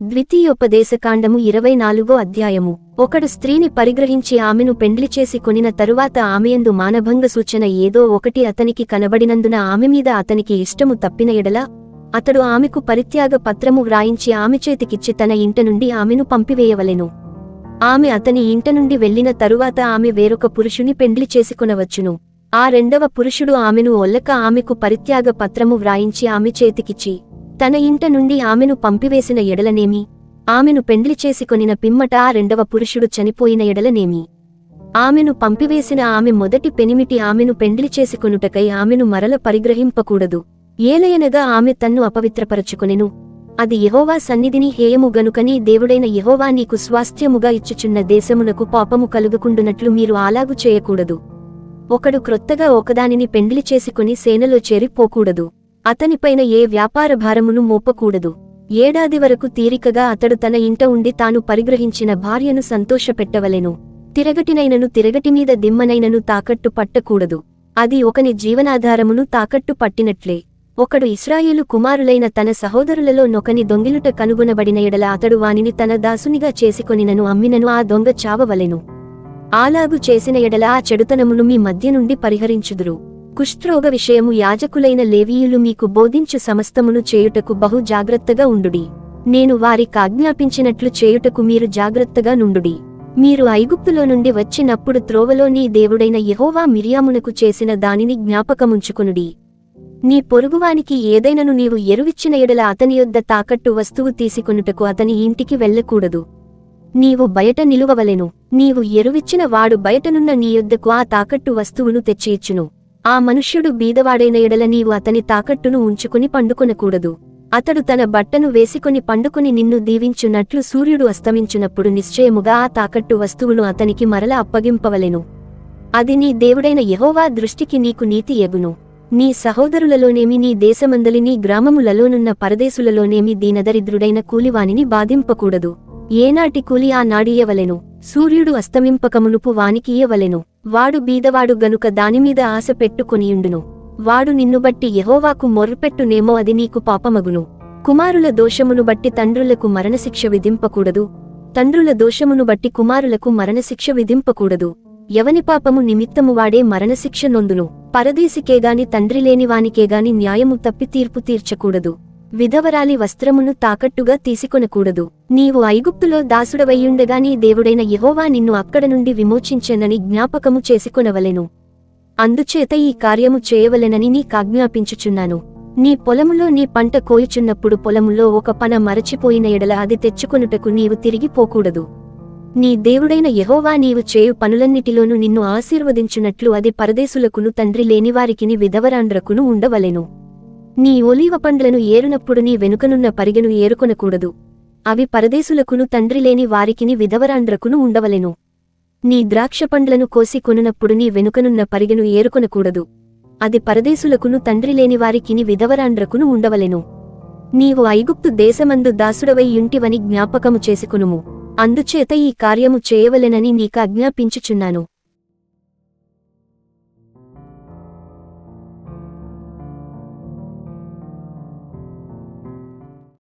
ద్వితీయోపదేశకాండము ఇరవై నాలుగో అధ్యాయము. ఒకడు స్త్రీని పరిగ్రహించి ఆమెను పెండ్లి చేసి కొనిన తరువాత ఆమెయందు మానభంగ సూచన ఏదో ఒకటి అతనికి కనబడినందున ఆమె మీద అతనికి ఇష్టము తప్పిన ఎడల అతడు ఆమెకు పరిత్యాగ పత్రము వ్రాయించి ఆమె చేతికిచ్చి తన ఇంట నుండి ఆమెను పంపివేయవలెను. ఆమె అతని ఇంట నుండి వెళ్ళిన తరువాత ఆమె వేరొక పురుషుని పెండ్లి చేసుకొనవచ్చును ఆ రెండవ పురుషుడు ఆమెను ఒల్లక ఆమెకు పరిత్యాగ పత్రము వ్రాయించి ఆమె చేతికిచ్చి తన ఇంట నుండి ఆమెను పంపివేసిన ఎడలనేమి ఆమెను పెండ్లి చేసుకొనిన పిమ్మట ఆ రెండవ పురుషుడు చనిపోయిన ఎడలనేమి. ఆమెను పంపివేసిన ఆమె మొదటి పెనిమిటి ఆమెను పెండ్లి చేసుకొనుటకై ఆమెను మరల పరిగ్రహింపకూడదు. ఏలయనగా ఆమె తన్ను అపవిత్రపరచుకొనెను. అది యహోవా సన్నిధిని హేయము గనుకని దేవుడైన యహోవా నీకు స్వాస్థ్యముగా ఇచ్చుచున్న దేశమునకు పాపము కలుగుకుండునట్లు మీరు అలాగు చేయకూడదు. ఒకడు క్రొత్తగా ఒకదానిని పెండ్లి చేసుకుని సేనలో చేరిపోకూడదు. అతనిపైన ఏ వ్యాపార భారమును మోపకూడదు. ఏడాది వరకు తీరికగా అతడు తన ఇంట ఉండి తాను పరిగ్రహించిన భార్యను సంతోషపెట్టవలెను. తిరగటినైనను తిరగటిమీద దిమ్మనైనను తాకట్టు పట్టకూడదు. అది ఒకని జీవనాధారమును తాకట్టు పట్టినట్లే. ఒకడు ఇస్రాయేలు కుమారులైన తన సహోదరులలో నొకని దొంగిలుట కనుగొనబడిన ఎడల అతడు వానిని తన దాసునిగా చేసుకొనినను అమ్మినను ఆ దొంగ చావవలెను. ఆలాగు చేసిన ఎడల ఆ చెడుతనమును మీ మధ్య నుండి పరిహరించుదురు. కుష్ఠరోగ విషయము యాజకులైన లేవీయులు మీకు బోధించు సమస్తమును చేయుటకు బహు జాగ్రత్తగా ఉండుడి. నేను వారికాజ్ఞాపించినట్లు చేయుటకు మీరు జాగ్రత్తగా నుండుడి. మీరు ఐగుప్తులో నుండి వచ్చినప్పుడు త్రోవలో నీ దేవుడైన యహోవా మిరియామునకు చేసిన దానిని జ్ఞాపకముంచుకునుడి. నీ పొరుగువానికి ఏదైనను నీవు ఎరువిచ్చిన ఎడల అతని యొద్ద తాకట్టు వస్తువు తీసుకునుటకు అతని ఇంటికి వెళ్ళకూడదు. నీవు బయట నిలువవలెను. నీవు ఎరువిచ్చిన వాడు బయటనున్న నీ యొద్దకు ఆ తాకట్టు వస్తువును తెచ్చియిచ్చును ఆ మనుష్యుడు బీదవాడైన ఎడల నీవు అతని తాకట్టును ఉంచుకుని పండుకొనకూడదు. అతడు తన బట్టను వేసుకుని పండుకుని నిన్ను దీవించున్నట్లు సూర్యుడు అస్తమించున్నప్పుడు నిశ్చయముగా ఆ తాకట్టు వస్తువును అతనికి మరల అప్పగింపవలెను. అది నీ దేవుడైన యహోవా దృష్టికి నీకు నీతి ఎగును. నీ సహోదరులలోనేమి నీ దేశమందలి నీ గ్రామములలోనున్న పరదేశులలోనేమి దీనదరిద్రుడైన కూలివానిని బాధింపకూడదు. ఏనాటి కూలి ఆ నాడియవలెను సూర్యుడు అస్తమింపకమునుపు వానికియవలెను వాడు బీదవాడు గనుక దానిమీద ఆశ పెట్టుకొనియుండును. వాడు నిన్ను బట్టి యెహోవాకు మొర్రుపెట్టునేమో అది నీకు పాపమగును. కుమారుల దోషమును బట్టి తండ్రులకు మరణశిక్ష విధింపకూడదు. తండ్రుల దోషమును బట్టి కుమారులకు మరణశిక్ష విధింపకూడదు. ఎవని పాపము నిమిత్తము వాడే మరణశిక్ష నొందును. పరదేశికేగాని తండ్రిలేనివానికేగాని న్యాయము తప్పి తీర్పు తీర్చకూడదు. విధవరాలి వస్త్రమును తాకట్టుగా తీసుకొనకూడదు. నీవు ఐగుప్తులో దాసుడవయ్యుండగానీ దేవుడైన యహోవా నిన్ను అక్కడ నుండి విమోచించెనని జ్ఞాపకము చేసుకొనవలెను. అందుచేత ఈ కార్యము చేయవలెనని నీకాజ్ఞాపించుచున్నాను నీ పొలములో నీ పంట కోయుచున్నప్పుడు పొలములో ఒక పన మరచిపోయిన ఎడల అది తెచ్చుకొనుటకు నీవు తిరిగి పోకూడదు. నీ దేవుడైన యెహోవా నీవు చేయు పనులన్నిటిలోనూ నిన్ను ఆశీర్వదించునట్లు అది పరదేశులకును తండ్రి లేనివారికిని విధవరాండ్రకును ఉండవలెను. నీ ఒలీవ పండ్లను ఏరునప్పుడు నీ వెనుకనున్న పరిగెను ఏరుకొనకూడదు. అవి పరదేశులకును తండ్రిలేని వారికిని విధవరాండ్రకును ఉండవలెను. నీ ద్రాక్ష పండ్లను కోసి కొనునప్పుడు నీ వెనుకనున్న పరిగెను ఏరుకొనకూడదు. అది పరదేశులకును తండ్రిలేని వారికిని విధవరాండ్రకును ఉండవలెను. నీవు ఐగుప్తు దేశమందు దాసుడవై యుంటివని జ్ఞాపకము చేసుకునుము. అందుచేత ఈ కార్యము చేయవలెనని నీకాజ్ఞాపించుచున్నాను